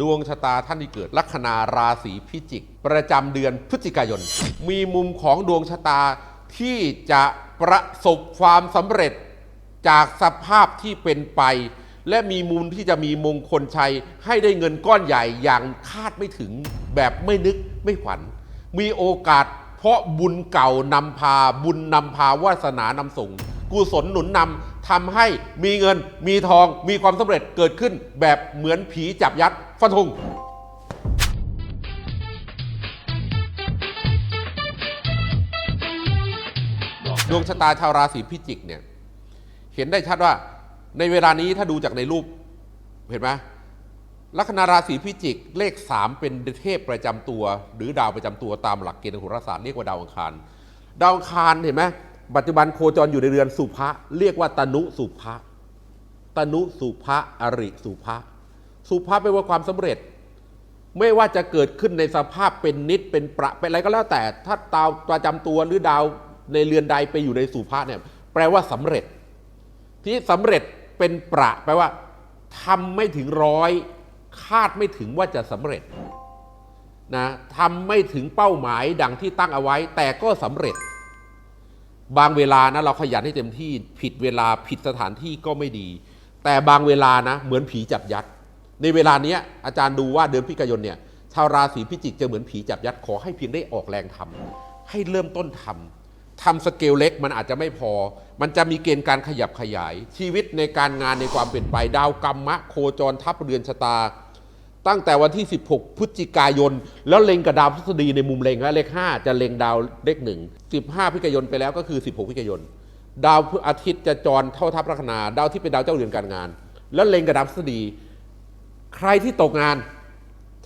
ดวงชะตาท่านที่เกิดลัคนาราศีพิจิก ประจำเดือนพฤศจิกายน มีมุมของดวงชะตาที่จะประสบความสำเร็จจากสภาพที่เป็นไป และมีมุมที่จะมีมงคลชัย ให้ได้เงินก้อนใหญ่อย่างคาดไม่ถึงแบบไม่นึกไม่ฝัน มีโอกาสเพราะบุญเก่านำพาบุญนำพาวาสนานำส่ง กุศลหนุนนำทำให้มีเงินมีทองมีความสำเร็จเกิดขึ้นแบบเหมือนผีจับยัดฟันธงดวงชะตาชาวราศีพิจิกเนี่ยเห็นได้ชัดว่าในเวลานี้ถ้าดูจากในรูปเห็นไหมลัคนาราศีพิจิก เลข 3 เป็นเทพประจำตัว หรือดาวประจำตัวตามหลักเกณฑ์โหราศาสตร์เรียกว่าดาวอังคาร ดาวอังคารเห็นไหม ปัจจุบันโคจรอยู่ในเรือนสุภะเรียกว่าตนุสุภะตนุสุภะอริสุภะสุภะแปลว่าความสำเร็จ ไม่ว่าจะเกิดขึ้นในสภาพเป็นนิดเป็นประเป็นอะไรก็แล้วแต่ ถ้าดาวประจำตัวหรือดาวในเรือนใดไปอยู่ในสุภาเนี่ยแปลว่าสำเร็จ ที่สำเร็จเป็นประแปลว่าทำไม่ถึงร้อยคาดไม่ถึงว่าจะสำเร็จนะทำไม่ถึงเป้าหมายดังที่ตั้งเอาไว้ แต่ก็สำเร็จ บางเวลานะเราขยันให้เต็มที่ผิดเวลาผิดสถานที่ก็ไม่ดี แต่บางเวลานะเหมือนผีจับยัด ในเวลานี้อาจารย์ดูว่าเดือนพิกายนเนี่ยชาวราศีพิจิกจะเหมือนผีจับยัดขอให้เพียงได้ออกแรงทำให้เริ่มต้นทำทำสเกลเล็กมันอาจจะไม่พอ มันจะมีเกณฑ์การขยับขยาย ชีวิตในการงานในความเปลี่ยนไปดาวกรรมะ โคจรทับเรือนชะตา ตั้งแต่วันที่ 16 พฤศจิกายน แล้วเล็งกับดาวพฤษฎีในมุมเล็งและเลข 5 จะเล็งดาวเลขหนึ่ง15 พฤศจิกายนไปแล้วก็คือ 16 พฤศจิกายน ดาวพฤอาทิตย์จะจรเท่าทัพลัคนาดาวที่เป็นดาวเจ้าเรือนการงาน แล้วเล็งกับดาวพฤษฎี ใครที่ตกงาน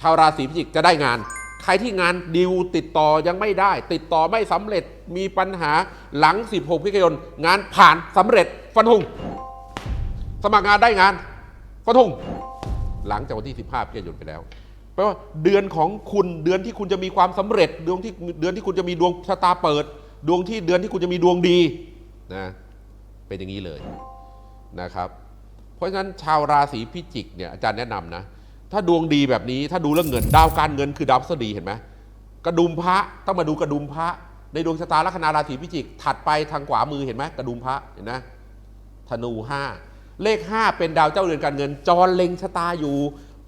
ชาวราศีพิจิกจะได้งาน ใครที่งานดิวติดต่อยังไม่ได้ ติดต่อไม่สำเร็จมีปัญหาหลัง 16 พฤศจิกายน งานผ่านสำเร็จฟันธงสมัครงานได้งานฟันธง หลังจากวันที่ 15พฤศจิกายนไปแล้วแปลว่าเดือนของคุณเดือนที่คุณจะมีความสำเร็จดวงที่เดือนที่คุณจะมีดวงชะตาเปิด ดวงที่เดือนที่คุณจะมีดวงดีนะเป็นอย่างนี้เลยนะครับ เพราะฉะนั้นชาวราศีพิจิกเนี่ยอาจารย์แนะนำนะถ้าดวงดีแบบนี้ถ้าดูเรื่องเงินดาวการเงินคือดาวพฤษฎีเห็นไหมกระดุมพระต้องมาดูกระดุมพระ ในดวงชะตาลัคนาราศีพิจิก ถัดไปทางขวามือเห็นไหมกระดุมพระเห็นไหมธนูห้า เลข 5 เป็นดาวเจ้าเรือนการเงิน จรเล็งชะตาอยู่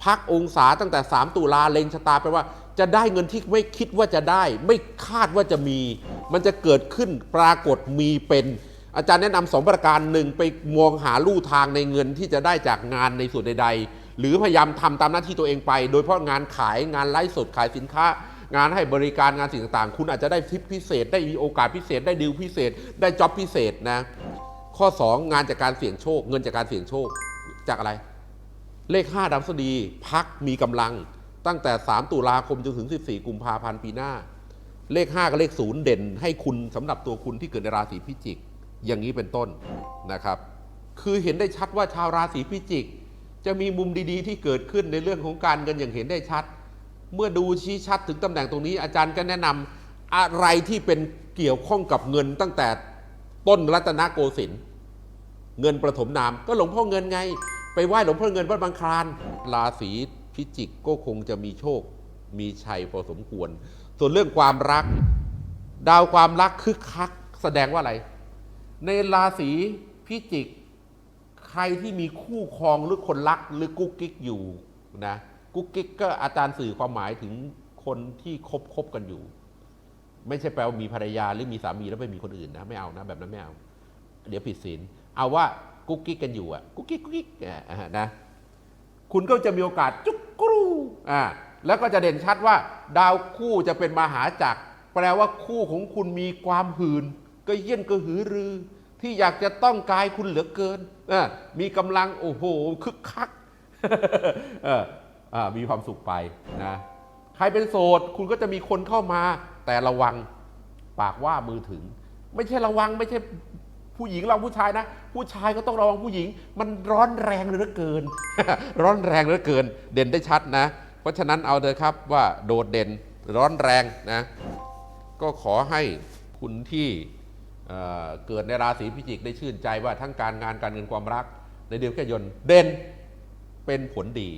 พักองศาตั้งแต่ 3 ตุลาเล็งชะตาแปลว่า จะได้เงินที่ไม่คิดว่าจะได้ ไม่คาดว่าจะมี มันจะเกิดขึ้นปรากฏมีเป็น อาจารย์แนะนำสองประการหนึ่งไปมองหาลู่ทางในเงินที่จะได้จากงานในส่วนใด ๆ หรือพยายามทำตามหน้าที่ตัวเองไป โดยเฉพาะงานขายงานไลฟ์สดขายสินค้างานให้บริการงานสิ่งต่างๆ คุณอาจจะได้ทิปพิเศษ ได้มีโอกาสพิเศษ ได้ดีลพิเศษ ได้จ็อบพิเศษนะ ข้อ 2 งานจากการเสี่ยงโชค เงินจากการเสี่ยงโชคจากอะไร เลข5ดาวพฤษฎีพักมีกำลังตั้งแต่ 3 ตุลาคมจนถึง 14 กุมภาพันธ์ปีหน้า เลข 5 กับเลข 0 เด่น ให้คุณสำหรับตัวคุณที่เกิดในราศีพิจิก อย่างนี้เป็นต้นนะครับ คือเห็นได้ชัดว่าชาวราศีพิจิก จะมีมุมดีๆ ที่เกิดขึ้นในเรื่องของการเงินอย่างเห็นได้ชัด เมื่อดูชี้ชัดถึงตำแหน่งตรงนี้ อาจารย์ก็แนะนำอะไรที่เป็นเกี่ยวข้องกับเงินตั้งแต่ ต้นรัตนโกสินทร์เงินประถมนามก็หลวงพ่อเงินไง ไปไหว้หลวงพ่อเงินวัดบางคลานราศีพิจิกก็คงจะมีโชค มีชัยพอสมควร ส่วนเรื่องความรัก ดาวความรักคึกคัก แสดงว่าอะไร ในราศีพิจิก ใครที่มีคู่ครองหรือคนรักหรือกุ๊กกิ๊กอยู่นะกุ๊กกิ๊กก็อาจารย์สื่อความหมายถึงคนที่คบคบกันอยู่ ไม่ใช่แปลว่ามีภรรยาหรือมีสามีแล้วไปมีคนอื่นนะไม่เอานะแบบนั้นไม่เอา เดี๋ยวผิดศีลเอาว่ากุ๊กกิ๊กกันอยู่อะกุ๊กกิ๊กกุ๊กกิ๊กนะคุณก็จะมีโอกาสจุกกรูอ่าแล้วก็จะเด่นชัดว่า ดาวคู่จะเป็นมหาจักร แปลว่าคู่ของคุณมีความหืนก็เยี่ยนก็หือรือ ที่อยากจะต้องกายคุณเหลือเกินมีกำลังโอ้โหคึกคักมีความสุขไปนะ ใครเป็นโสดคุณก็จะมีคนเข้ามา แต่ระวังปากว่ามือถึง ไม่ใช่ระวังไม่ใช่ผู้หญิงเราผู้ชายนะ ผู้ชายก็ต้องระวังผู้หญิง มันร้อนแรงเหลือเกิน ร้อนแรงเหลือเกิน เด่นได้ชัดนะ เพราะฉะนั้นเอาเลยครับว่าโดดเด่นร้อนแรงนะ ก็ขอให้คุณที่เเกิดในราศีพิจิกได้ชื่นใจว่าทั้งการงานการเงินความรัก ในเดือนกันยายนเด่นเป็นผลดี